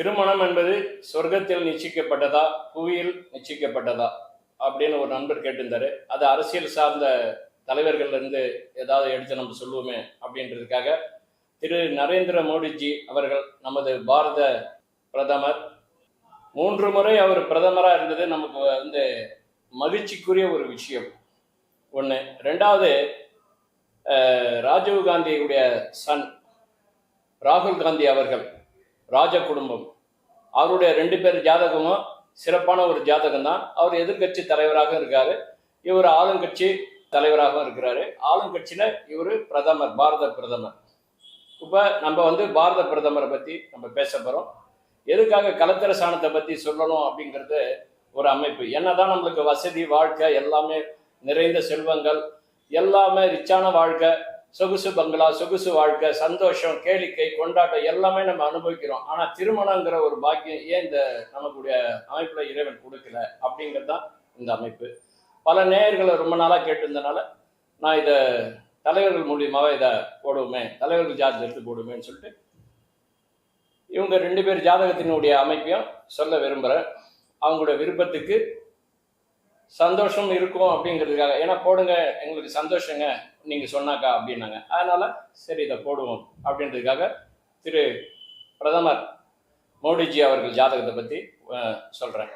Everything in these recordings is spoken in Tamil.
திருமணம் என்பது சொர்க்கத்தில் நிச்சயிக்கப்பட்டதா புவியில் நிச்சயிக்கப்பட்டதா அப்படின்னு ஒரு நண்பர் கேட்டிருந்தாரு. அது அரசியல் சார்ந்த தலைவர்கள்லேருந்து ஏதாவது எடுத்து நம்ம சொல்லுவோமே அப்படின்றதுக்காக திரு நரேந்திர மோடிஜி அவர்கள் நமது பாரத பிரதமர். மூன்று முறை அவர் பிரதமராக இருந்தது நமக்கு வந்து மகிழ்ச்சிக்குரிய ஒரு விஷயம். ஒன்று ரெண்டாவது ராஜீவ் காந்தியுடைய சன் ராகுல் காந்தி அவர்கள் ராஜ குடும்பம். அவருடைய ரெண்டு பேர் ஜாதகமும் சிறப்பான ஒரு ஜாதகம் தான் அவர் எதிர்க்கட்சி தலைவராக இருக்காரு. இவர் ஆளுங்கட்சி தலைவராகவும் இருக்கிறாரு. ஆளுங்கட்சியில இவர் பிரதமர் பாரத பிரதமர். இப்போ நம்ம வந்து பாரத பிரதமரை பத்தி நம்ம பேச போறோம். எதுக்காக கலத்தர சாணத்தை பத்தி சொல்லணும் அப்படிங்கிறது ஒரு அமைப்பு. என்னதான் நம்மளுக்கு வசதி வாழ்க்கை எல்லாமே நிறைந்த செல்வங்கள் எல்லாமே ரிச்சான வாழ்க்கை சொகுசு பங்களா சொகுசு வாழ்க்கை சந்தோஷம் கேளிக்கை கொண்டாட்டம் எல்லாமே நம்ம அனுபவிக்கிறோம். ஆனால் திருமணங்கிற ஒரு பாக்கியம் ஏன் இந்த நமக்குடைய அமைப்பில் இறைவன் கொடுக்கல அப்படிங்கிறது தான் இந்த அமைப்பு. பல நேயர்களை ரொம்ப நாளாக கேட்டிருந்தனால நான் இதை தலைவர்கள் மூலியமாக இதை போடுவோமே தலைவர்கள் ஜாதகத்தை எடுத்து போடுவேன்னு சொல்லிட்டு இவங்க ரெண்டு பேர் ஜாதகத்தினுடைய அமைப்பையும் சொல்ல விரும்புகிறேன் அவங்களுடைய விருப்பத்துக்கு சந்தோஷம் இருக்கும் அப்படிங்கிறதுக்காக. ஏன்னா போடுங்க எங்களுக்கு சந்தோஷங்க. நீங்கள் சொன்னாக்கா அப்படின்னாங்க. அதனால் சரி இதை போடுவோம் அப்படின்றதுக்காக திரு பிரதமர் மோடிஜி அவர்கள் ஜாதகத்தை பற்றி சொல்கிறேன்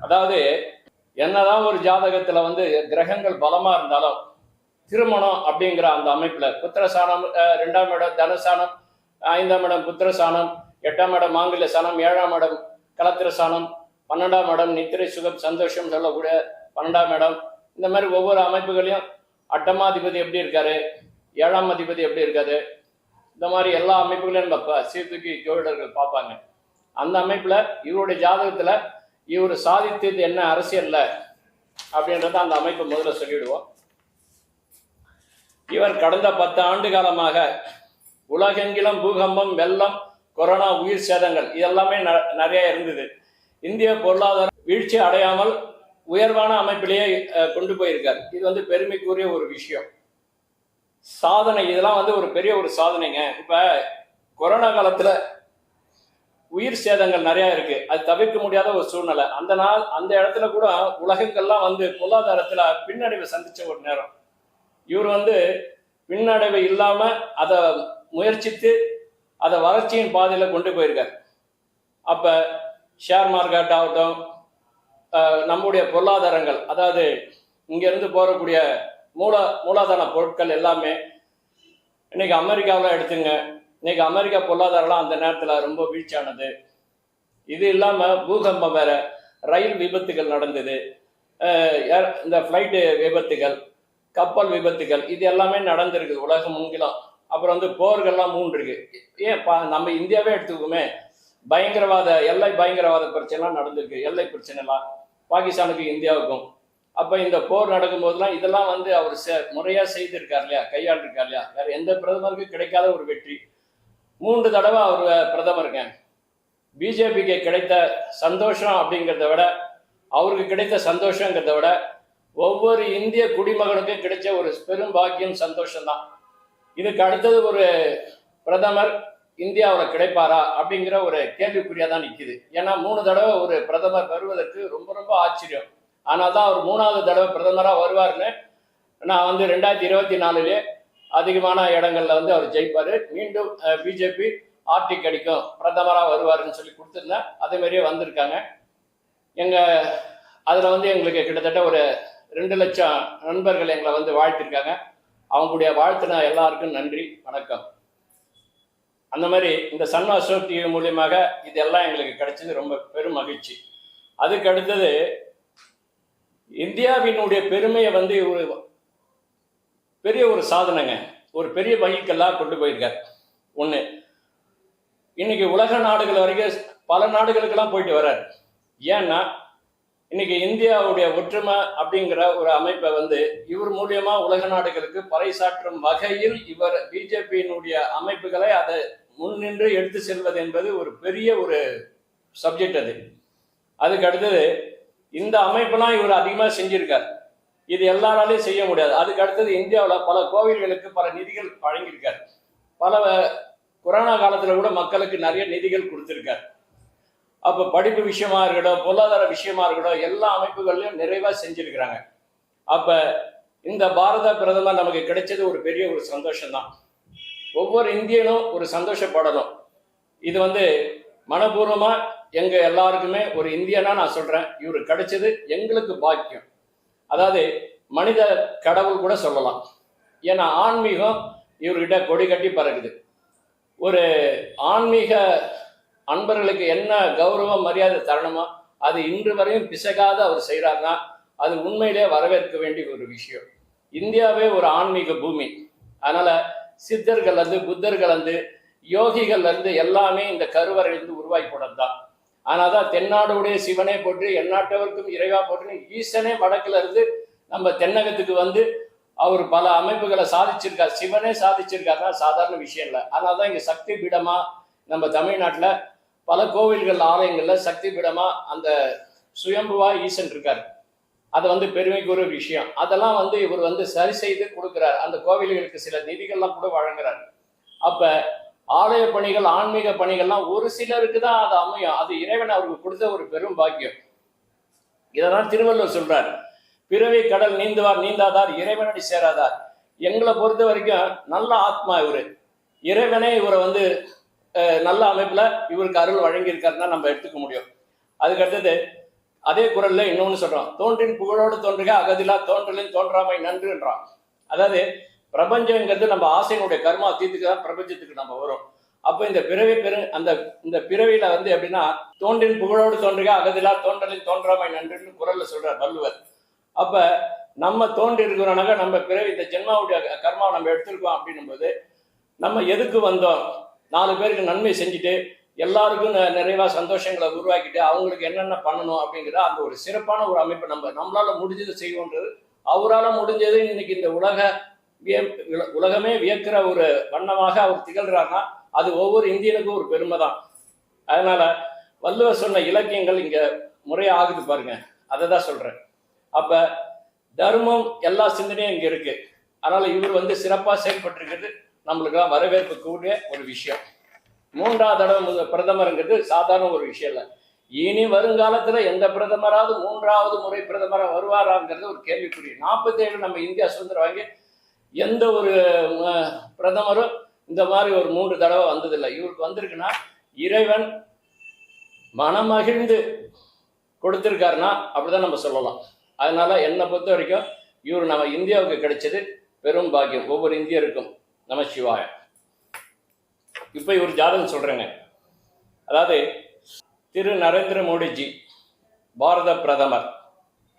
அதாவது என்னதான் ஒரு ஜாதகத்தில் வந்து கிரகங்கள் பலமாக இருந்தாலும் திருமணம் அப்படிங்கிற அந்த அமைப்பில் புத்திரசானம் ரெண்டாம் இடம் தனசானம் ஐந்தாம் இடம் புத்திரசானம் எட்டாம் இடம் மாங்கல்ய சாணம் ஏழாம் இடம் கலத்திரசானம் பன்னெண்டாம் இடம் நித்திரை சுகம் சந்தோஷம் சொல்லக்கூடிய பன்னெண்டாம் இடம். இந்த மாதிரி ஒவ்வொரு அமைப்புகளையும் அட்டமாதிபதி எப்படி இருக்காரு? ஏழாம் அதிபதி எப்படி இருக்காரு? இந்த மாதிரி எல்லா அமைப்புகளையும் நம்ம சீர்தூக்கி ஜோதிடர்கள் பார்ப்பாங்க. அந்த அமைப்புல இவருடைய ஜாதகத்துல இவர் சாதித்தது என்ன அரசியல்ல அப்படின்றத அந்த அமைப்பு முதல்ல சொல்லிடுவோம். இவர் கடந்த பத்து ஆண்டு காலமாக உலகெங்கிலும் பூகம்பம் வெள்ளம் கொரோனா உயிர் சேதங்கள் இதெல்லாமே ந- நிறைய இருந்தது. இந்திய பொருளாதார வீழ்ச்சி அடையாமல் உயர்வான அமைப்பிலேயே கொண்டு போயிருக்காரு. இது வந்து பெருமைக்குரிய ஒரு விஷயம். சாதனை இதெல்லாம் வந்து ஒரு பெரிய ஒரு சாதனைங்க. இப்ப கொரோனா காலத்துல உயிர் சேதங்கள் நிறைய இருக்கு. அது தவிர்க்க முடியாத ஒரு சூழ்நிலை. அந்த நாள் அந்த இடத்துல கூட உலகங்கள்லாம் வந்து பொருளாதாரத்துல பின்னடைவை சந்திச்ச ஒரு நேரம். இவர் வந்து பின்னடைவு இல்லாம அதை முயற்சித்து அதை வளர்ச்சியின் பாதையில கொண்டு போயிருக்காரு. அப்ப ஷேர் மார்க்கெட் ஆகட்டும் நம்முடைய பொருளாதாரங்கள் அதாவது இங்கேருந்து போகக்கூடிய மூல மூலாதார பொருட்கள் எல்லாமே இன்னைக்கு அமெரிக்காவில் எடுத்துங்க இன்னைக்கு அமெரிக்கா பொருளாதாரம்லாம் அந்த நேரத்தில் ரொம்ப வீழ்ச்சியானது. இது இல்லாமல் பூகம்பம் வேற ரயில் விபத்துகள் நடந்தது இந்த ஃப்ளைட்டு விபத்துகள் கப்பல் விபத்துகள் இது எல்லாமே நடந்திருக்கு உலகம் முங்கிலும். அப்புறம் வந்து போர்கள்லாம் மூன்று ஏன் பா நம்ம இந்தியாவே எடுத்துக்கோமே பயங்கரவாத எல்லை பயங்கரவாத பிரச்சனைலாம் நடந்திருக்கு எல்லை பிரச்சனைலாம். பாகிஸ்தானுக்கு இந்தியாவுக்கும். அப்போ இந்த போர் நடக்கும்போதெல்லாம் இதெல்லாம் வந்து அவர் செ- முறையாக செய்திருக்கார் இல்லையா? கையாண்டிருக்கார் இல்லையா? வேறு எந்த பிரதமருக்கும் கிடைக்காத ஒரு வெற்றி. மூன்று தடவை அவர் பிரதமருங்க பிஜேபிக்கு கிடைத்த சந்தோஷம் அப்படிங்கிறத விட அவருக்கு கிடைத்த சந்தோஷங்கிறத விட ஒவ்வொரு இந்திய குடிமகனுக்கும் கிடைச்ச ஒரு பெரும் பாக்கியம் சந்தோஷம் தான் இதுக்கு அடுத்தது ஒரு பிரதமர் இந்தியாவில் கிடைப்பாரா அப்படிங்கிற ஒரு கேள்விக்குறியாக தான் நிற்கிது ஏன்னா மூணு தடவை ஒரு பிரதமர் வருவதற்கு ரொம்ப ரொம்ப ஆச்சரியம். ஆனால் தான் அவர் மூணாவது தடவை பிரதமராக வருவார்னு நான் வந்து ரெண்டாயிரத்தி இருபத்தி நாலுலே அதிகமான இடங்களில் வந்து அவர் ஜெயிப்பார். மீண்டும் பிஜேபி ஆட்சி கிடைக்கும் பிரதமராக வருவாருன்னு சொல்லி கொடுத்துருந்தேன். அதே மாதிரியே வந்திருக்காங்க. எங்கள் அதில் வந்து எங்களுக்கு கிட்டத்தட்ட ஒரு ரெண்டு லட்சம் நண்பர்கள் எங்களை வந்து வாழ்த்திருக்காங்க. அவங்களுடைய வாழ்த்துன எல்லாருக்கும் நன்றி. வணக்கம். அந்த மாதிரி இந்த சன் அசோக் டிவி மூலியமாக இதெல்லாம் எங்களுக்கு கிடைச்சது ரொம்ப பெரும் மகிழ்ச்சி. அதுக்கு அடுத்தது இந்தியாவினுடைய பெருமையை வந்து ஒரு பெரிய ஒரு சாதனைங்க. ஒரு பெரிய வகைக்கெல்லாம் கொண்டு போயிருக்கார். ஒன்று இன்னைக்கு உலக நாடுகள் வரைக்கும் பல நாடுகளுக்கெல்லாம் போயிட்டு வர்றார். ஏன்னா இன்னைக்கு இந்தியாவுடைய ஒற்றுமை அப்படிங்கிற ஒரு அமைப்பை வந்து இவர் மூலியமா உலக நாடுகளுக்கு பறைசாற்றும் வகையில் இவர் பிஜேபியினுடைய அமைப்புகளை அதை முன்னின்று எடுத்து செல்வது என்பது ஒரு பெரிய ஒரு சப்ஜெக்ட் அது. அதுக்கு அடுத்தது இந்த அமைப்பெல்லாம் இவர் அதிகமாக செஞ்சிருக்கார். இது எல்லாராலையும் செய்ய முடியாது. அதுக்கு அடுத்தது இந்தியாவில் பல கோவில்களுக்கு பல நிதிகள் வழங்கியிருக்கார். பல கொரோனா காலத்தில் கூட மக்களுக்கு நிறைய நிதிகள் கொடுத்துருக்கார். அப்போ படிப்பு விஷயமா இருக்கட்டும் பொருளாதார விஷயமா இருக்கட்டும் எல்லா அமைப்புகள்லையும் நிறைவாக செஞ்சுருக்கிறாங்க. அப்போ இந்த பாரத பிரதமர் நமக்கு கிடைச்சது ஒரு பெரிய ஒரு சந்தோஷம்தான். ஒவ்வொரு இந்தியனும் ஒரு சந்தோஷப்படணும். இது வந்து மனப்பூர்வமாக எங்கள் எல்லாருக்குமே ஒரு இந்தியனா நான் சொல்கிறேன் இவரு கிடைச்சது எங்களுக்கு பாக்கியம். அதாவது மனித கடவுள் கூட சொல்லலாம். ஏன்னா ஆன்மீகம் இவர்கிட்ட கொடி கட்டி பறக்குது. ஒரு ஆன்மீக அன்பர்களுக்கு என்ன கௌரவம் மரியாதை தரணுமோ அது இன்று வரையும் பிசகாத அவர் செய்கிறாருன்னா அது உண்மையிலே வரவேற்க வேண்டிய ஒரு விஷயம். இந்தியாவே ஒரு ஆன்மீக பூமி. அதனால் சித்தர்கள் வந்து புத்தர்கள் வந்து யோகிகள்லேருந்து எல்லாமே இந்த கருவறையிலிருந்து உருவாகி போனதுதான் ஆனால் தான் தென்னாடுடைய சிவனே போட்டு எந்நாட்டவருக்கும் இறைவா போட்டு ஈசனே வடக்குல இருந்து நம்ம தென்னகத்துக்கு வந்து அவர் பல அமைப்புகளை சாதிச்சிருக்கார். சிவனே சாதிச்சிருக்காருன்னா சாதாரண விஷயம் இல்லை. அதனால தான் இங்கே சக்தி பீடமாக நம்ம தமிழ்நாட்டில் பல கோவில்கள் ஆலயங்களில் சக்தி பீடமாக அந்த சுயம்புவா ஈசன் இருக்கார். அது வந்து பெருமைக்கு ஒரு விஷயம். அதெல்லாம் வந்து இவர் வந்து சரி செய்து கொடுக்கிறார். அந்த கோவில்களுக்கு சில நிதிகள்லாம் கூட வழங்குறார். அப்ப ஆலய பணிகள் ஆன்மீக பணிகள்லாம் ஒரு சிலருக்கு தான் அது அமையும். அது இறைவன் அவருக்கு கொடுத்த ஒரு பெரும் பாக்கியம். இதெல்லாம் திருவள்ளுவர் சொல்றார் பிறவி கடல் நீந்துவார் நீந்தாதார் இறைவனடி சேராதார். எங்களை பொறுத்த வரைக்கும் நல்ல ஆத்மா இவர். இறைவனே இவரை வந்து நல்ல அமைப்புல இவருக்கு அருள் வழங்கியிருக்காருன்னா நம்ம எடுத்துக்க முடியும். அதுக்கு அடுத்தது அதே குரல்ல இன்னொன்னு சொல்றோம் தோன்றின் புகழோடு தோன்றுக அகதிலா தோன்றலின் தோன்றாமை நன்றுன்றான். அதாவது பிரபஞ்சங்கிறது நம்ம ஆசையினுடைய கர்மா தீர்த்துக்கு தான் பிரபஞ்சத்துக்கு நம்ம வரும். அப்போ இந்த பிறவி பெரு அந்த இந்த பிறவியில வந்து எப்படின்னா தோன்றின் புகழோடு தோன்றுக அகதிலா தோன்றலின் தோன்றாமை நன்றுன்னு குரல்ல சொல்றார் வள்ளுவர். அப்ப நம்ம தோன்றி இருக்கிறோம்னாக்க நம்ம பிறவி இந்த ஜென்மாவுடைய கர்மாவை நம்ம எடுத்திருக்கோம் அப்படின்னும் போது நம்ம எதுக்கு வந்தோம்? நாலு பேருக்கு நன்மை செஞ்சுட்டு எல்லாருக்கும் நிறைவா சந்தோஷங்களை உருவாக்கிட்டு அவங்களுக்கு என்னென்ன பண்ணணும் அப்படிங்கிற அந்த ஒரு சிறப்பான ஒரு அமைப்பு நம்ம நம்மளால முடிஞ்சதை செய்வோன்றது அவரால் முடிஞ்சது இன்னைக்கு இந்த உலக உலகமே வியக்கிற ஒரு வண்ணமாக அவர் திகழ்கிறாருன்னா அது ஒவ்வொரு இந்தியனுக்கும் ஒரு பெருமை தான். அதனால வள்ளுவர் சொன்ன இலக்கியங்கள் இங்க முறையா ஆகுது பாருங்க. அதை தான் சொல்றேன். அப்ப தர்மம் எல்லா சிந்தனையும் இங்க இருக்கு. அதனால இவர் வந்து சிறப்பா செயல்பட்டிருக்கிறது நம்மளுக்கெல்லாம் வரவேற்பு கூடிய ஒரு விஷயம். மூன்றாவது தடவை பிரதமருங்கிறது சாதாரண ஒரு விஷயம் இல்லை. இனி வருங்காலத்துல எந்த பிரதமராவது மூன்றாவது முறை பிரதமராக வருவாராங்கிறது ஒரு கேள்விக்குறி. நாற்பத்தி ஏழு நம்ம இந்தியா சுதந்திரம் வாங்கி எந்த ஒரு பிரதமரும் இந்த மாதிரி ஒரு மூன்று தடவை வந்ததில்லை. இவருக்கு வந்திருக்குன்னா இறைவன் மனமகிழ்ந்து கொடுத்துருக்காருன்னா அப்படிதான் நம்ம சொல்லலாம். அதனால என்னை பொறுத்த வரைக்கும் இவர் நம்ம இந்தியாவுக்கு கிடைச்சது பெரும் பாக்கியம். ஒவ்வொரு இந்தியருக்கும். நம சிவாய இப்போ ஒரு ஜாதகம் சொல்றேங்க. அதாவது திரு நரேந்திர மோடிஜி பாரத பிரதமர்.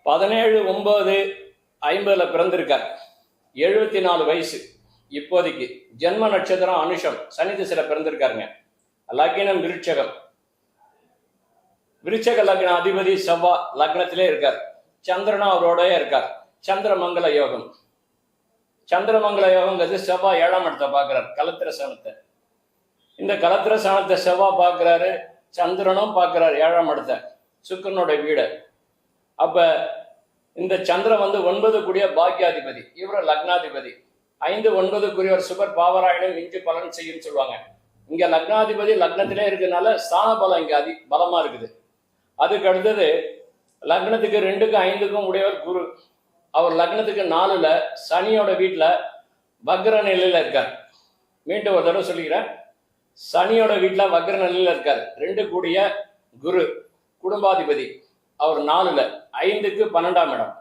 பதினேழு ஒன்பது ஐம்பதுல பிறந்திருக்கார். எழுபத்தி நாலு வயசு. இப்போதைக்கு ஜென்ம நட்சத்திரம் அனுஷம். சனி திசையில் பிறந்திருக்காருங்க. லக்னம் விருட்சகம் விருட்சக லக்ன அதிபதி செவ்வா லக்னத்திலே இருக்கார். சந்திரனா அவரோடய இருக்கார். சந்திரமங்கல யோகம். சந்திரமங்கல யோகங்கிறது செவ்வாய் ஏழாம் இடத்தை பார்க்கிறார் கலத்திர சாணத்தை. இந்த கலத்திர சாணத்தை செவ்வாய் பார்க்கிறாரு சந்திரனும் பார்க்கிறார் ஏழாம் இடத்தை சுக்கரனுடைய வீடு. அப்ப இந்த சந்திரன் வந்து ஒன்பது கூடிய பாக்கியாதிபதி இவர் லக்னாதிபதி. ஐந்து ஒன்பதுக்குரியவர் சுபர் பாவராயணம் இங்கு பலன் செய்யும் சொல்லுவாங்க. இங்க லக்னாதிபதி லக்னத்திலே இருக்கிறதுனால ஸ்தான பலம் இங்க அதி பலமா இருக்குது. அதுக்கு அடுத்தது லக்னத்துக்கு ரெண்டுக்கும் ஐந்துக்கும் உடையவர் குரு. அவர் லக்னத்துக்கு நாலுல சனியோட வீட்டில் வக்ர நிலையில் இருக்கார். மீண்டும் ஒரு தடவை சொல்லிக்கிறேன். சனியோட வீட்டில் வக்ர நிலையில் இருக்கார். ரெண்டு கூடிய குரு குடும்பாதிபதி. அவர் நாலுல ஐந்துக்கு பன்னெண்டாம் இடம்.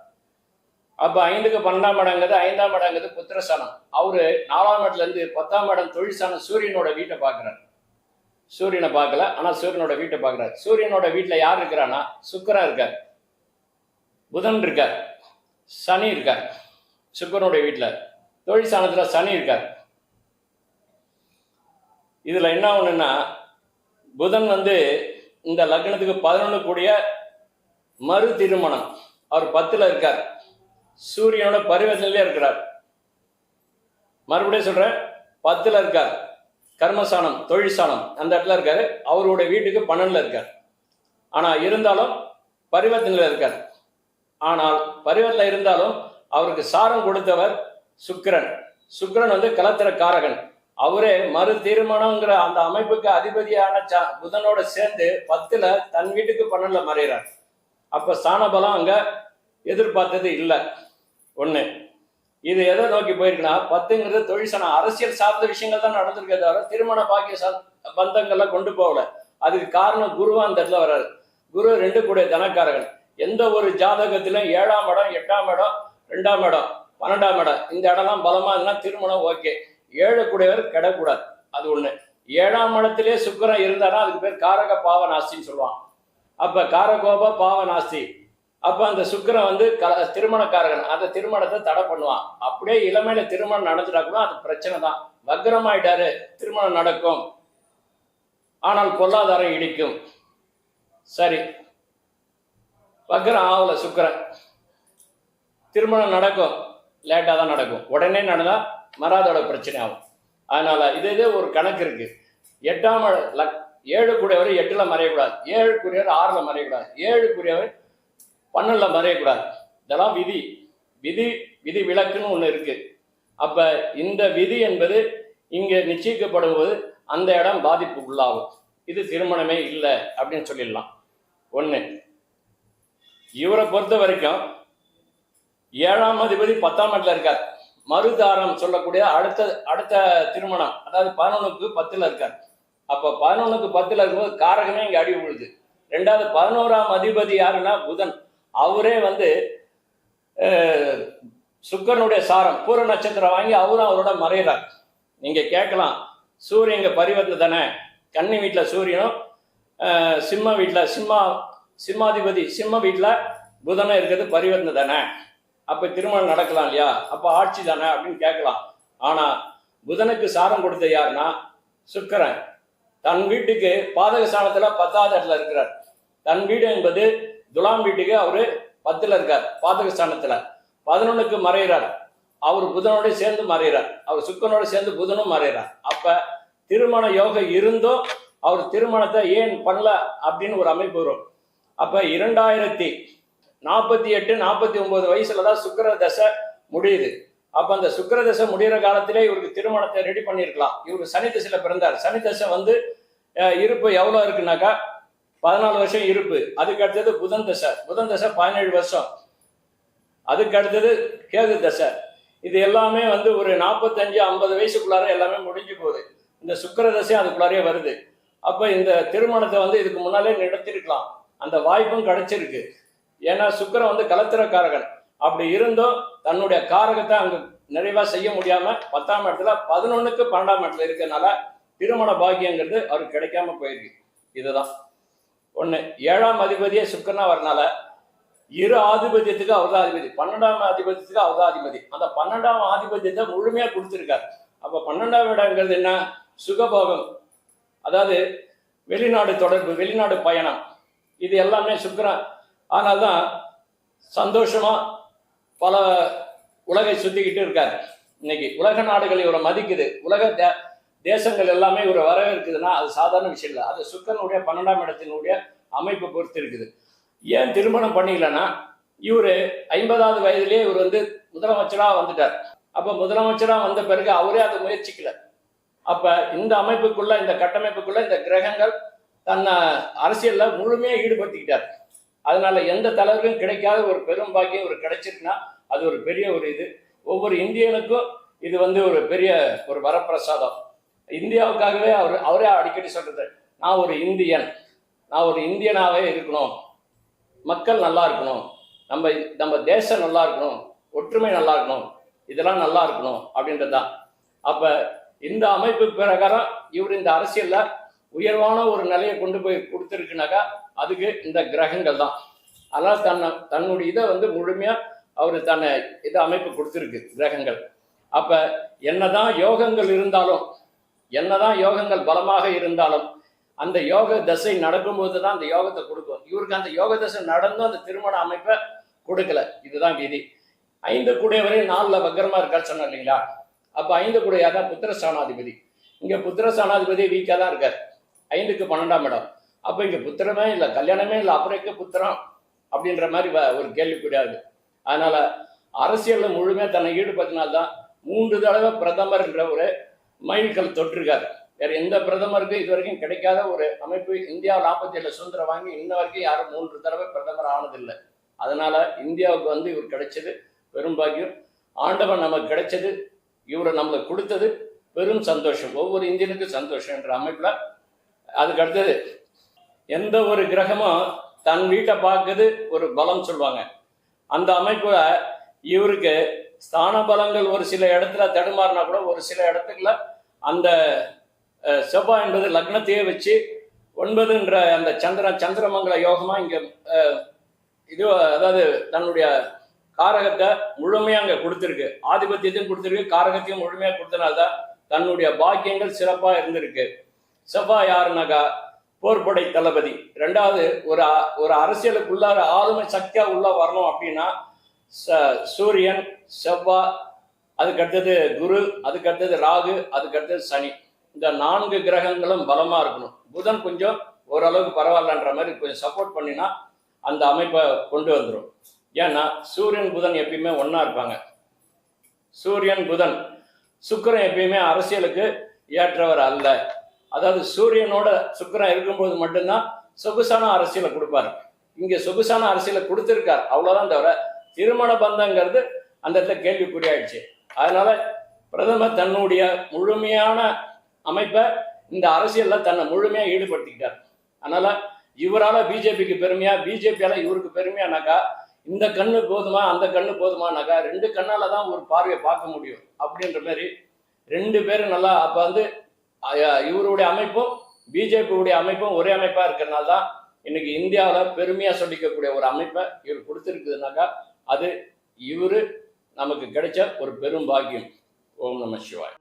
அப்போ ஐந்துக்கு பன்னெண்டாம் இடங்கிறது ஐந்தாம் இடங்கிறது புத்திரசனம் அவர் நாலாம் இடத்துலேருந்து பத்தாம் இடம் தொழிற்சனம் சூரியனோட வீட்டை பார்க்குறாரு. சூரியனை பார்க்கல ஆனால் சூரியனோட வீட்டை பார்க்குறாரு. சூரியனோட வீட்டில் யார் இருக்கிறான்னா சுக்கரா இருக்கார். புதன் இருக்கார். சனி இருக்கார். சுக்கரனுடைய வீட்டில் தொழில் சனி இருக்கார். இதுல என்ன ஒன்றுன்னா புதன் வந்து இந்த லக்னத்துக்கு பதினொன்று கூடிய மறு திருமணம். அவர் பத்துல இருக்கார். சூரியனோட பரிவர்த்தனையிலே இருக்கிறார். மறுபடியும் சொல்கிறேன் பத்துல இருக்கார். கர்மசானம் தொழில் ஸ்தானம் அந்த இடத்துல இருக்கார். அவருடைய வீட்டுக்கு பன்னெண்டுல இருக்கார். ஆனா இருந்தாலும் பரிவர்த்தனையில இருக்கார். ஆனால் பருவத்தில் இருந்தாலும் அவருக்கு சாரம் கொடுத்தவர் சுக்கிரன். சுக்கிரன் வந்து கலத்திர காரகன் அவரே மறு திருமணம்ங்கிற அந்த அமைப்புக்கு அதிபதியான புதனோட சேர்ந்து பத்துல தன் வீட்டுக்கு பன்னெண்டுல மறைகிறார். அப்ப ஸ்தானபலம் அங்க எதிர்பார்த்தது இல்லை. ஒண்ணு. இது எதை நோக்கி போயிருக்குன்னா பத்துங்கிறது தொழிற்சனம் அரசியல் சார்ந்த விஷயங்கள் தான் நடந்திருக்கே தவிர திருமண பாக்கிய சா- கொண்டு போகல. அதுக்கு காரணம் குருவா அந்த இடத்துல வர்றாரு. குரு ரெண்டு கூட தனக்காரர்கள் எந்த ஒரு ஜாதகத்திலும் ஏழாம் இடம் எட்டாம் இடம் ரெண்டாம் இடம் பன்னெண்டாம் இடம் இந்த இடம்லாம் பலமா இருந்தா திருமணம் ஓகே. ஏழு கூடியவர் கிடக்கூடாது. அது ஒண்ணு. ஏழாம் இடத்திலே சுக்கிரன் இருந்தாரா அதுக்கு பேர் காரக பாவ நாஸ்தின்னு சொல்லுவான் அப்ப காரகோப பாவ நாஸ்தி அப்ப அந்த சுக்கிரன் வந்து க திருமணக்காரகன். அந்த திருமணத்தை தடை பண்ணுவான். அப்படியே இளமையில திருமணம் நடந்துட்டா கூட அது பிரச்சனை தான். வக்ரமாயிட்டாரு திருமணம் நடக்கும். ஆனால் பொருளாதாரம் இடிக்கும். சரி. வக்ரம் ஆகல சுக்கரன். திருமணம் நடக்கும் லேட்டாக தான் நடக்கும். உடனே நடந்தால் மராதோட பிரச்சனை ஆகும். அதனால இது இதே ஒரு கணக்கு இருக்கு. எட்டாம் லக் ஏழு கூடியவர் எட்டுல மறையக்கூடாது. ஏழு கூடியவர் ஆறுல மறையக்கூடாது. ஏழு கூடியவர் பன்னெண்டுல மறையக்கூடாது. இதெல்லாம் விதி. விதி விதி விளக்குன்னு ஒன்று இருக்கு. அப்ப இந்த விதி என்பது இங்க நிச்சயிக்கப்படும் போது அந்த இடம் பாதிப்பு உள்ளாகும் இது திருமணமே இல்லை அப்படின்னு சொல்லிடலாம். ஒன்று இவரை பொறுத்த வரைக்கும் ஏழாம் அதிபதி பத்தாம் இடத்துல இருக்கார். மறுதாரம் சொல்லக்கூடிய அடுத்த அடுத்த திருமணம் அதாவது பதினொன்றுக்கு பத்தில் இருக்கார். அப்போ பதினொன்றுக்கு பத்தில் இருக்கும்போது காரகமே இங்கே அடி விழுது. ரெண்டாவது பதினோராம் அதிபதி யாருன்னா? புதன். அவரே வந்து சுக்கரனுடைய சாரம் பூர நட்சத்திரம் வாங்கி அவரும் அவரோட மறைகிறார். நீங்கள் கேட்கலாம் சூரியன் இங்கே பரிவர்த்தனை தானே? கன்னி வீட்டில் சூரியனும் சிம்ம வீட்டில் சிம்மா சிம்மாதிபதி சிம்ம வீட்டில் புதனை இருக்கிறது பரிவர்த்தனை தானே? அப்போ திருமணம் நடக்கலாம் இல்லையா? அப்போ ஆட்சி தானே அப்படின்னு கேட்கலாம். ஆனால் புதனுக்கு சாரம் கொடுத்த யாருன்னா சுக்கரன். தன் வீட்டுக்கு பாதக சாணத்தில் பத்தாவது இடத்துல இருக்கிறார். தன் வீடு என்பது துலாம் வீட்டுக்கு அவர் பத்தில் இருக்கார் பாதக சாணத்தில் பதினொன்றுக்கு மறைகிறார் அவர் புதனோட சேர்ந்து மறைகிறார் அவர் சுக்கனோட சேர்ந்து புதனும் மறைகிறார் அப்போ திருமண யோகம் இருந்தும் அவர் திருமணத்தை ஏன் பண்ணல அப்படின்னு ஒரு அமைப்பு வரும். அப்ப இரண்டாயிரத்தி நாற்பத்தி எட்டு நாற்பத்தி ஒன்பது வயசுல தான் சுக்கர தசை முடியுது. அப்ப அந்த சுக்கிர தசை முடிகிற காலத்திலே இவருக்கு திருமணத்தை ரெடி பண்ணியிருக்கலாம். இவர் சனி தசையில பிறந்தார். சனி தசை வந்து இருப்பு எவ்வளவு இருக்குனாக்கா பதினாலு வருஷம் இருப்பு. அதுக்கு அடுத்தது புதன் தசை. புதன் தசை பதினேழு வருஷம். அதுக்கு அடுத்தது கேது தசை. இது எல்லாமே வந்து ஒரு நாற்பத்தஞ்சு ஐம்பது வயசுக்குள்ளார எல்லாமே முடிஞ்சு போகுது. இந்த சுக்கர தசை அதுக்குள்ளாரே வருது. அப்ப இந்த திருமணத்தை வந்து இதுக்கு முன்னாலே நடத்திருக்கலாம் அந்த வாய்ப்பும் கிடைச்சிருக்கு. ஏன்னா சுக்கிரன் வந்து கலத்திரக்காரகன். அப்படி இருந்தும் தன்னுடைய காரகத்தை அங்க நிறைவா செய்ய முடியாம பத்தாம் இடத்துல பதினொன்னுக்கு பன்னெண்டாம் இடத்துல இருக்கிறதுனால திருமண பாக்கியங்கிறது அவருக்கு கிடைக்காம போயிருக்கு. இதுதான். ஒண்ணு ஏழாம் அதிபதியே சுக்கரனா வரனால இரு ஆதிபத்தியத்துக்கு அவதாதிபதி அதிபதி பன்னெண்டாம் ஆதிபத்தியத்துக்கு அவதாதிபதி. அதிபதி அந்த பன்னெண்டாம் ஆதிபத்தியத்தை முழுமையா கொடுத்துருக்காரு. அப்ப பன்னெண்டாம் இடங்கிறது என்ன? சுகபோகம். அதாவது வெளிநாடு தொடர்பு வெளிநாடு பயணம். இது எல்லாமே சுக்கிரம் ஆனால் தான் சந்தோஷமா பல உலகை சுத்திக்கிட்டு இருக்காரு. இன்னைக்கு உலக நாடுகள் இவரை மதிக்குது. உலக தே- தேசங்கள் எல்லாமே இவரை வரவேற்குதுன்னா அது சாதாரண விஷயம் இல்லை. அது சுக்கரனுடைய பன்னெண்டாம் இடத்தினுடைய அமைப்பு பொறுத்து இருக்குது. ஏன் திருமணம் பண்ணிக்கலன்னா இவர் ஐம்பதாவது வயதிலேயே இவர் வந்து முதலமைச்சராக வந்துட்டார். அப்போ முதலமைச்சராக வந்த பிறகு அவரே அதை முயற்சிக்கல. அப்போ இந்த அமைப்புக்குள்ள இந்த கட்டமைப்புக்குள்ள இந்த கிரகங்கள் தன்னை அரசியலில் முழுமையாக ஈடுபடுத்திக்கிட்டார். அதனால எந்த தலைவருக்கும் கிடைக்காத ஒரு பெரும் பாக்கியம் ஒரு கிடைச்சிருக்குன்னா அது ஒரு பெரிய ஒரு இது. ஒவ்வொரு இந்தியனுக்கும் இது வந்து ஒரு பெரிய ஒரு வரப்பிரசாதம். இந்தியாவுக்காகவே அவர் அவரே அடிக்கடி சொல்றது நான் ஒரு இந்தியன் நான் ஒரு இந்தியனாகவே இருக்கணும். மக்கள் நல்லா இருக்கணும். நம்ம நம்ம தேசம் நல்லா இருக்கணும். ஒற்றுமை நல்லா இருக்கணும். இதெல்லாம் நல்லா இருக்கணும் அப்படின்றது தான் அப்போ இந்த அமைப்பு பிரகாரம் இவர் இந்த அரசியலில் உயர்வான ஒரு நிலையை கொண்டு போய் கொடுத்துருக்குனாக்கா அதுக்கு இந்த கிரகங்கள் தான். அதனால் தன்னை தன்னுடைய இதை வந்து முழுமையாக அவர் தன்னை இதை அமைப்பு கொடுத்துருக்கு கிரகங்கள். அப்போ என்னதான் யோகங்கள் இருந்தாலும் என்னதான் யோகங்கள் பலமாக இருந்தாலும் அந்த யோக தசை நடக்கும்போது தான் அந்த யோகத்தை கொடுக்கும். இவருக்கு அந்த யோக தசை நடந்தும் அந்த திருமண அமைப்பை கொடுக்கல. இதுதான் விதி. ஐந்து கூடியவரை நாலில் வக்கரமா இருக்கார் சொன்னோம் இல்லைங்களா? அப்போ ஐந்து கூடியா தான் இங்கே புத்திர சாணாதிபதி வீக்காக தான் இருக்கார். ஐந்துக்கு பன்னெண்டாம் இடம். அப்போ இங்கே புத்திரமே இல்லை கல்யாணமே இல்லை அப்புறம் புத்திரம்? அப்படின்ற மாதிரி வ- ஒரு கிடையாது அதனால அரசியலில் முழுமையாக தன்னை ஈடுபடுத்தினால்தான் மூன்று தடவை பிரதமர் என்ற ஒரு மைல்கல் தொற்றிருக்காரு. வேற எந்த பிரதமருக்கும் இது வரைக்கும் கிடைக்காத ஒரு அமைப்பு இந்தியா நாற்பத்தி ஏழு சுதந்திரம் வாங்கி இன்ன வரைக்கும் யாரும் மூன்று தடவை பிரதமர் ஆனதில்லை. அதனால இந்தியாவுக்கு வந்து இவர் கிடைச்சது பெரும் பாக்கியம். ஆண்டவன் நமக்கு கிடைச்சது இவரை நம்மளுக்கு கொடுத்தது பெரும் சந்தோஷம். ஒவ்வொரு இந்தியனுக்கும் சந்தோஷம் என்ற அமைப்பில் அதுக்கு அடுத்தது எந்த ஒரு கிரகமும் தன் வீட்டை பார்க்குது ஒரு பலம் சொல்லுவாங்க. அந்த அமைப்புல இவருக்கு ஸ்தான பலங்கள் ஒரு சில இடத்துல தடுமாறினா கூட ஒரு சில இடத்துக்குள்ள அந்த செவ்வாய் என்பது லக்னத்தையே வச்சு ஒன்பதுன்ற அந்த சந்திர சந்திரமங்கல யோகமா இங்க இது அதாவது தன்னுடைய காரகத்தை முழுமையாக அங்கே கொடுத்துருக்கு. ஆதிபத்தியத்தையும் கொடுத்துருக்கு காரகத்தையும் முழுமையாக கொடுத்தனால்தான் தன்னுடைய பாக்கியங்கள் சிறப்பாக இருந்திருக்கு. செவ்வாய் யாருனாக்கா போர்படை தளபதி. ரெண்டாவது ஒரு ஒரு அரசியலுக்குள்ளார ஆளுமை சக்தியா உள்ள வரணும் அப்படின்னா ச- சூரியன் செவ்வாய் அதுக்கு அடுத்தது குரு அதுக்கு அடுத்தது ராகு அதுக்கு அடுத்தது சனி. இந்த நான்கு கிரகங்களும் பலமா இருக்கணும். புதன் கொஞ்சம் ஓரளவுக்கு பரவாயில்லன்ற மாதிரி கொஞ்சம் சப்போர்ட் பண்ணினா அந்த அமைப்பை கொண்டு வந்துடும் ஏன்னா சூரியன் புதன் எப்பயுமே ஒன்றா இருப்பாங்க. சூரியன் புதன் சுக்கிரன் எப்பயுமே அரசியலுக்கு ஏற்றவர் அல்ல. அதாவது சூரியனோட சுக்கிரன் இருக்கும்போது மட்டும்தான் சொகுசான அரசியலை கொடுப்பாரு. இங்க சொகுசான அரசியலை கொடுத்திருக்கார். அவ்வளவுதான் தவிர திருமண பந்தங்கிறது அந்த இடத்துல கேள்விக்குறியாயிடுச்சு. அதனால பிரதமர் தன்னுடைய முழுமையான அமைப்பை இந்த அரசியல்ல தன்னை முழுமையா ஈடுபடுத்திக்கிட்டார். அதனால இவரால பிஜேபிக்கு பெருமையா பிஜேபியால இவருக்கு பெருமையானாக்கா இந்த கண்ணு போதுமா அந்த கண்ணு போதுமானாக்கா ரெண்டு கண்ணால தான் ஒரு பார்வையை பார்க்க முடியும். அப்படின்ற மாதிரி ரெண்டு பேரும் நல்லா அப்ப வந்து இவருடைய அமைப்பும் பிஜேபியுடைய அமைப்பும் ஒரே அமைப்பா இருக்கிறனால தான் இன்னைக்கு இந்தியாவில் பெருமையா சொல்லிக்கக்கூடிய ஒரு அமைப்பை இவர் கொடுத்துருக்குதுனாக்கா அது இவரு நமக்கு கிடைச்ச ஒரு பெரும் பாக்கியம். ஓம் நம சிவாய்.